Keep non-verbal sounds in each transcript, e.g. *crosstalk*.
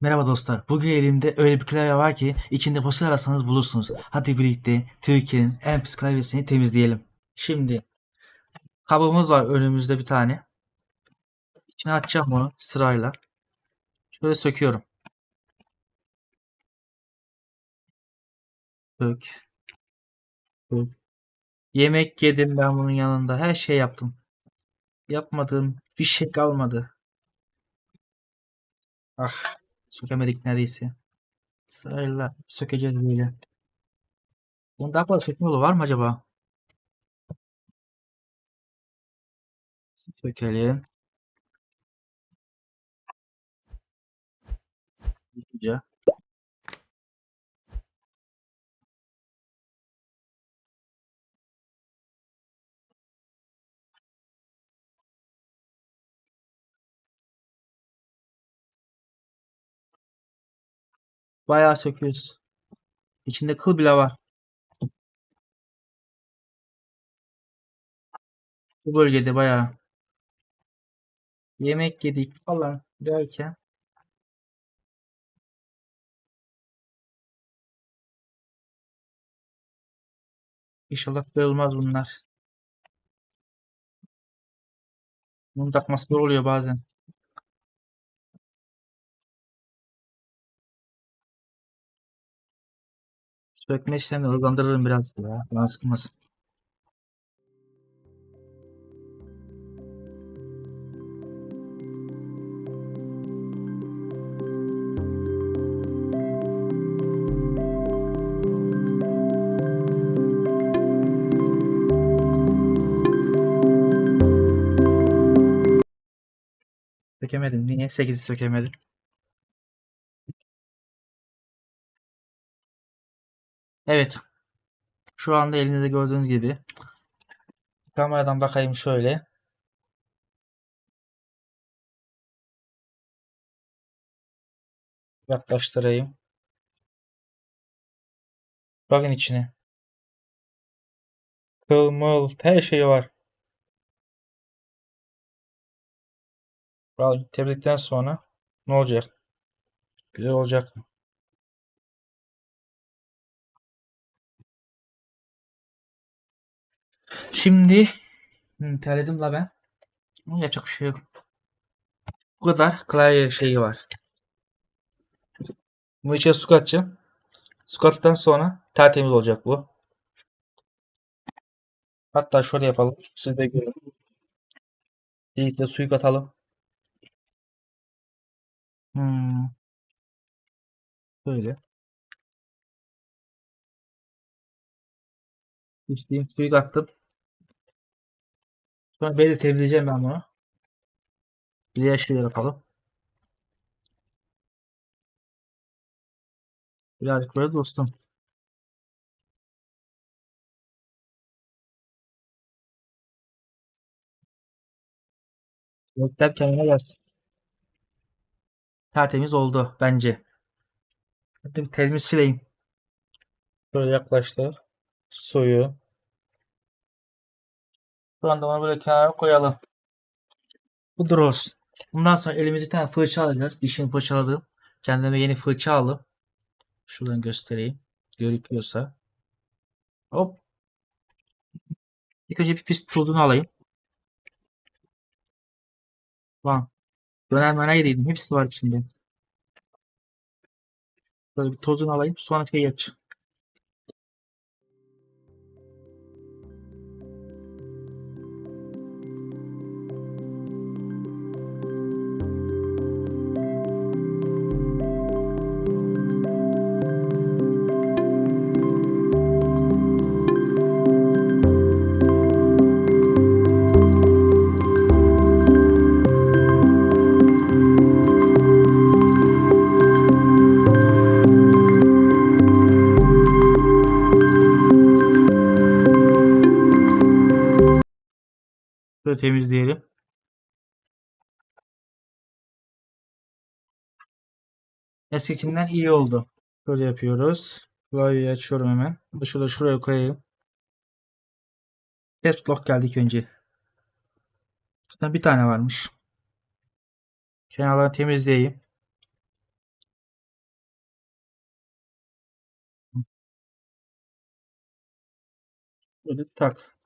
Merhaba dostlar. Bugün elimde öyle bir klavye var ki içinde basın ararsanız bulursunuz. Hadi birlikte Türkiye'nin en pis klavyesini temizleyelim. Şimdi kabımız var önümüzde bir tane. İçine açacağım onu sırayla. Şöyle söküyorum. Sök. Sök. Yemek yedim ben bunun yanında. Her şey yaptım. Yapmadığım bir şey kalmadı. Ah. Sökemedik neredeyse. Sırayla sökeceğiz böyle. Bunun daha fazla sökme yolu var mı acaba? Sökelim. Güzel. Bayağı söküyoruz. İçinde kıl bile var. Bu bölgede bayağı yemek yedik falan derken inşallah kırılmaz bunlar. Bunun takması zor oluyor bazen. Sökme işlemini hızlandırırım biraz ya. Bana sıkılmasın. Sökemedim. Niye? 8'i sökemedim. Evet. Şu anda elinizde gördüğünüz gibi. Kameradan bakayım şöyle. Yaklaştırayım. Bakın içine. Kıl mıl her şey var. Vallahi temizledikten sonra ne olacak? Güzel olacak. Şimdi Hı, terledim la ben. Yapacak bir şey yok. Bu kadar klavye şeyi var. Bu içine su katacağım. Su kattıktan sonra tertemiz olacak bu. Hatta şöyle yapalım. Siz de görün. Birlikte suyu katalım. Hmm, böyle. İçtiğim suyu kattım. Sonra bezi temizleyeceğim ben bunu. Diğer şeyler yapalım. Birazcık böyle dostum. Gökten kendine gelsin. Tertemiz oldu bence. Bir telimi sileyim. Böyle yaklaştır. Suyu. Şu anda onu böyle kenara koyalım. Bu olsun. Bundan sonra elimizi bir tane fırça alacağız. Dişimi fırçaladım. Kendime yeni fırça aldım. Şuradan göstereyim. Görüküyorsa. Hop. İlk önce bir pis tozunu alayım. Tamam. Döner möner yediydim. Hepsi var içinde. Böyle bir tozunu alayım. Sonra şey yapacağım. Şöyle temizleyelim. Eskikinden iyi oldu. Şöyle yapıyoruz. Klavyeyi açıyorum hemen. Şurada şuraya koyayım. Caps Lock geldik önce. Zaten bir tane varmış. Kenarları temizleyeyim. Böyle tak.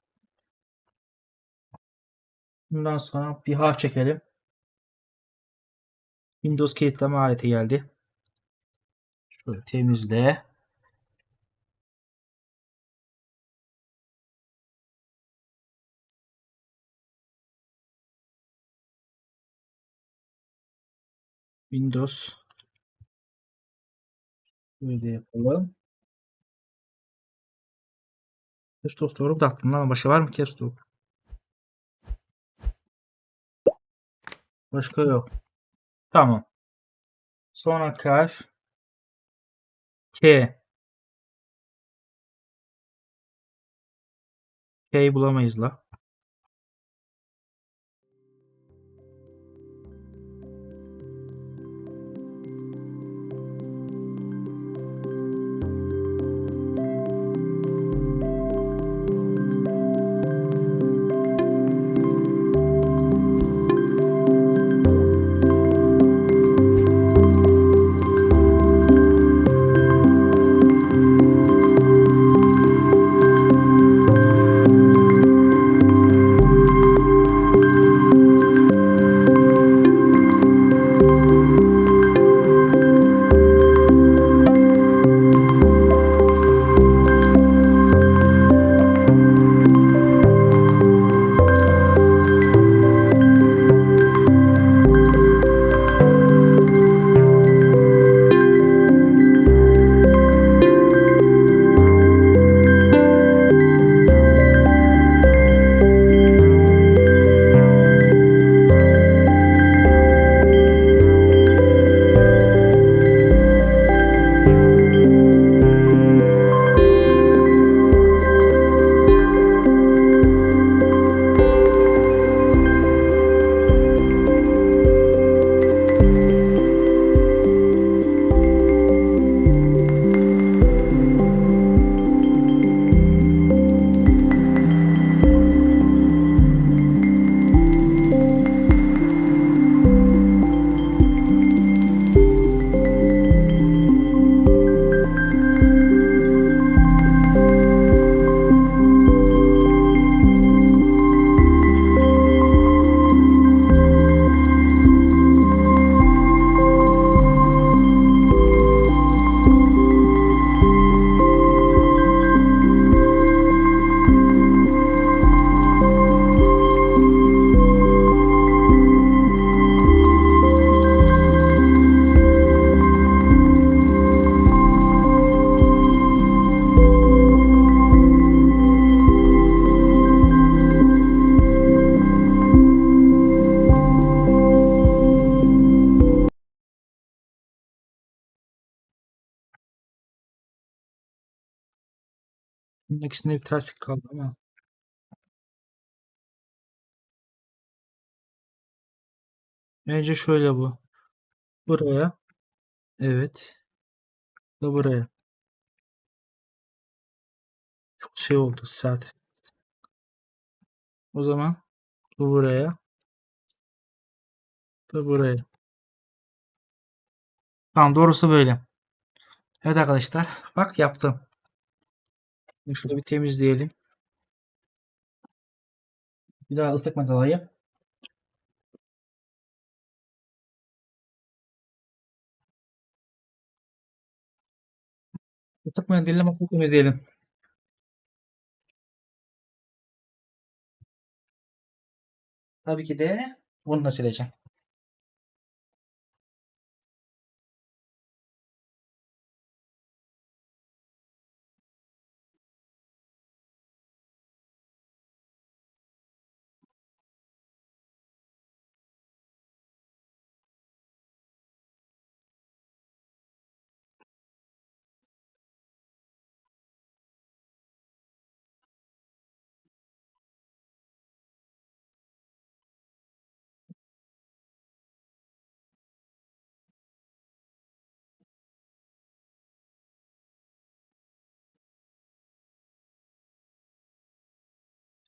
Bundan sonra bir harf çekelim. Windows kilitleme aleti geldi. Şöyle temizle. Windows böyle yapalım. Caps Lock doğru da aklımda ama başka var mı Caps Lock? Başka yok. Tamam. Sonra harf K. K'yi bulamayız la. Bunun ikisinde bir terslik kaldı ama. Önce şöyle bu. Buraya. Evet. Da buraya. Çok şey oldu saat. O zaman bu buraya. Da buraya. Tamam doğrusu böyle. Evet arkadaşlar. Bak yaptım. Şurada bir temizleyelim. Bir daha ıslak mendil alayım. Islak mendille masayı temizleyelim. Tabii ki de bunu da sileceğim.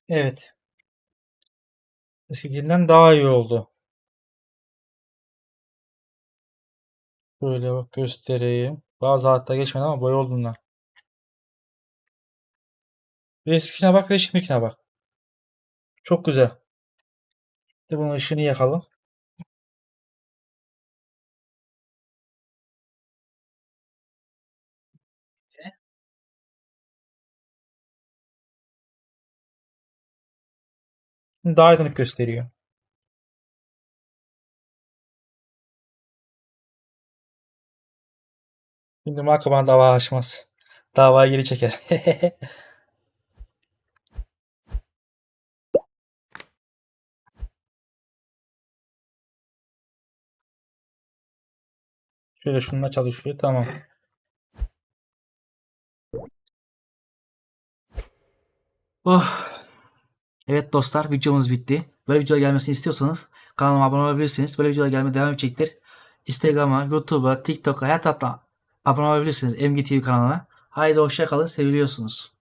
Evet. Eskikinden daha iyi oldu. Böyle bak göstereyim. Bazı hatta geçmedi ama boy olduğundan. Eskişine bak ve şimdikine bak. Çok güzel. Bir de bunun ışığını yakalım. Daha aydınlık gösteriyor. Şimdi marka bana dava açmaz. Davayı geri çeker. *laughs* Şöyle şununla çalışıyor. Tamam. Oh. Evet dostlar videomuz bitti. Böyle videolar gelmesini istiyorsanız kanalıma abone olabilirsiniz. Böyle videolar gelmeye devam edecektir. Instagram'a, YouTube'a, TikTok'a her tatlı abone olabilirsiniz. MGTV kanalına. Haydi hoşça kalın. Seviliyorsunuz.